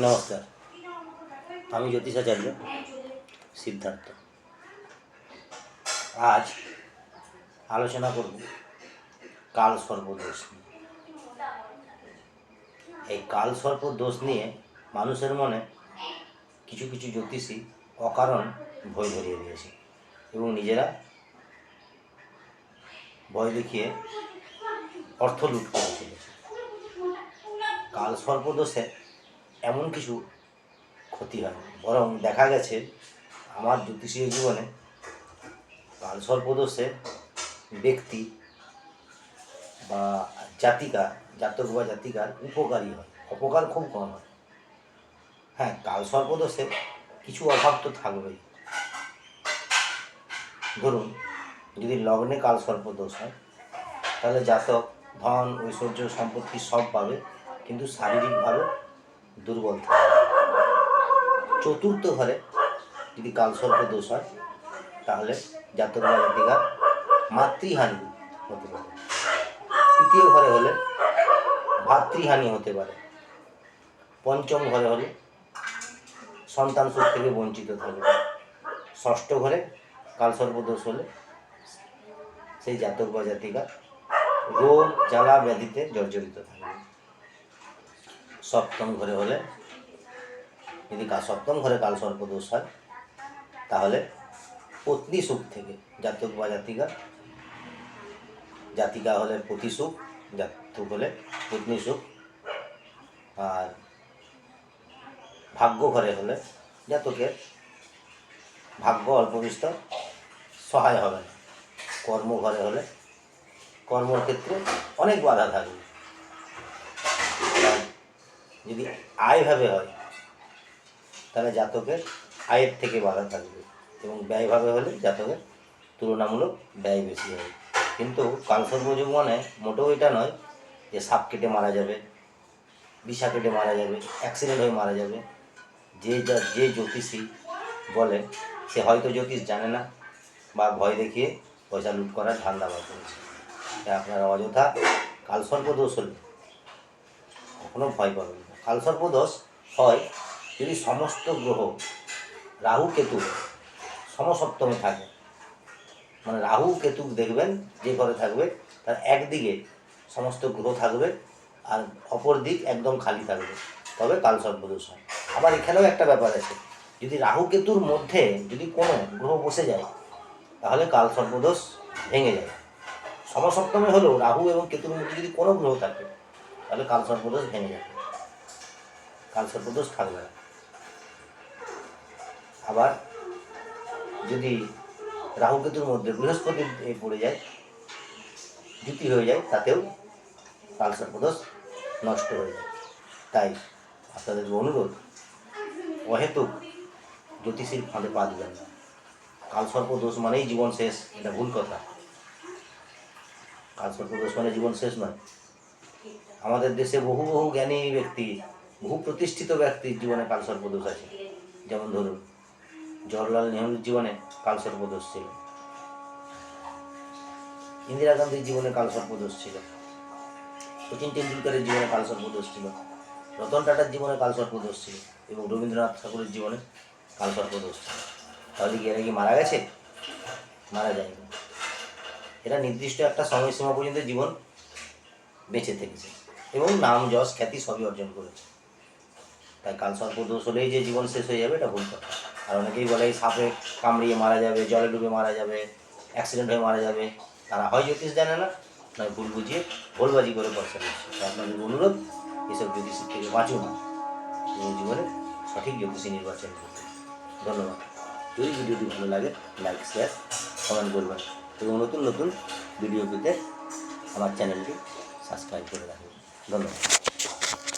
নমস্কার। আমি জ্যোতিষাচার্য, সিদ্ধার্থ। আজ আলোচনা করব কাল সর্পদোষ নিয়ে। এই কাল সর্প দোষ নিয়ে মানুষের মনে কিছু কিছু জ্যোতিষী অকারণ ভয় ধরিয়ে দিয়েছে এবং নিজেরা ভয় দেখিয়ে অর্থ লুট করে চলেছে। কাল সর্পদোষে এমন কিছু ক্ষতি হয় বরং দেখা গেছে আমার জ্যোতিষীয় জীবনে কাল সর্পদোষে ব্যক্তি বা জাতিকা, জাতক বা জাতিকার উপকারী হয়। অপকার খুব কম হয়। হ্যাঁ কাল সর্পদোষে কিছু অভাব তো থাকবেই। ধরুন, যদি লগ্নে কাল সর্পদোষ হয়, তাহলে জাতক, ধন, ঐশ্বর্য, সম্পত্তি সব পাবে, কিন্তু শারীরিকভাবে দুর্বল থাকে। চতুর্থ ঘরে যদি কালসর্প দোষ হয়, তাহলে জাতক বা জাতিকার মাতৃহানি হতে পারে। তৃতীয় ঘরে হলে ভাতৃহানি হতে পারে। পঞ্চম ঘরে হলে সন্তান সুখ থেকে বঞ্চিত থাকবে ষষ্ঠ ঘরে কালসর্প দোষ হলে সেই জাতক বা জাতিকা রোগ, জ্বালা, ব্যাধিতে জর্জরিত থাকবে সপ্তম ঘরে হলে, যদি সপ্তম ঘরে কাল সর্পদোষ হয়, তাহলে পত্নী সুখ থেকে, জাতক বা জাতিকা। জাতিকা হলে পতি সুখ, জাতক হলে পত্নী সুখ। আর ভাগ্য ঘরে হলে জাতকের ভাগ্য অল্প বিস্তর, সহায় হবে না। কর্ম ঘরে হলে কর্মর ক্ষেত্রে অনেক বাধা থাকবে। যদি আয়ভাবে হয়, তাহলে জাতকের আয়ের থেকে বাধা থাকবে এবং ব্যয়ভাবে হলে জাতকের তুলনামূলক ব্যয় বেশি হবে। কিন্তু কালসর্বযোগ মানে মোটেও এটা নয় যে সাপ কেটে মারা যাবে বিষা কেটে মারা যাবে অ্যাক্সিডেন্ট হয়ে মারা যাবে। যে যা, যে জ্যোতিষী বলে, সে হয়তো জ্যোতিষ জানে না বা ভয় দেখিয়ে পয়সা লুট করার ধান্দা বার করেছে। তাই আপনারা অযথা কালসর্প দোষ হলে কখনো ভয় পাবেন না। কালসর্প দোষ হয় যদি সমস্ত গ্রহ রাহু, কেতু সমসপ্তমে থাকে। মানে রাহু, কেতু দেখবেন, যে ঘরে থাকবে, তার একদিকে সমস্ত গ্রহ থাকবে আর অপর দিক একদম খালি থাকবে। তবে কাল সর্পদোষ হয়। আবার এখানেও একটা ব্যাপার আছে। যদি রাহু, কেতুর মধ্যে যদি কোনো গ্রহ বসে যায়, তাহলে কাল সর্পদোষ ভেঙে যায়। সমসপ্তমে হলেও রাহু এবং কেতুর মধ্যে যদি কোনো গ্রহ থাকে, তাহলে কাল সর্পদোষ ভেঙে যাবে কাল সর্পদোষ থাকবে না। আবার যদি রাহুকেতুর মধ্যে বৃহস্পতি পড়ে যায় জুতি হয়ে যায়, তাতেও কাল সর্পদোষ নষ্ট হয়ে যায়। তাই আপনাদের অনুরোধ, অহেতুক জ্যোতিষীর ফাঁদে পা দিবেন না। কাল সর্পদোষ মানেই জীবন শেষ, এটা ভুল কথা। কাল সর্পদোষ মানে জীবন শেষ নয়। আমাদের দেশে বহু বহু জ্ঞানী ব্যক্তি বহু প্রতিষ্ঠিত ব্যক্তির জীবনে কাল সর্পদোষ আছে। যেমন ধরুন, জওহরলাল নেহরুর জীবনে কাল সর্পদোষ ছিল। ইন্দিরা গান্ধীর জীবনে কাল সর্পদোষ ছিল। সচিন টেন্ডুলকারের জীবনে কাল সর্পদোষ ছিল। রতন টাটার জীবনে কাল সর্পদোষ ছিল এবং রবীন্দ্রনাথ ঠাকুরের জীবনে কাল সর্পদোষ ছিল। তাহলে কি এরা কি মারা গেছে? মারা যায়নি। এরা নির্দিষ্ট একটা সময়সীমা পর্যন্ত জীবন বেঁচে থেকেছে এবং নাম যশ খ্যাতি সবই অর্জন করেছে। তাই কাল সর্পদোষ হলেই যে জীবন শেষ হয়ে যাবে, এটা ভুল কথা। আর অনেকেই বলে এই সাপে কামড়িয়ে মারা যাবে, জলে ডুবে মারা যাবে অ্যাক্সিডেন্ট হয়ে মারা যাবে। তারা হয় জ্যোতিষ জানে না, নয় ভুল বুঝিয়ে ভুলবাজি করে পয়সা নিচ্ছে আপনাদের অনুরোধ, এসব জ্যোতিষের থেকে বাঁচুন। জীবনে সঠিক জ্যোতিষী নির্বাচন করুন। ধন্যবাদ। যদি ভিডিওটি ভালো লাগে লাইক শেয়ার কমেন্ট করবেন। এবং নতুন নতুন ভিডিও পেতে আমার চ্যানেলটি সাবস্ক্রাইব করে রাখবেন ধন্যবাদ।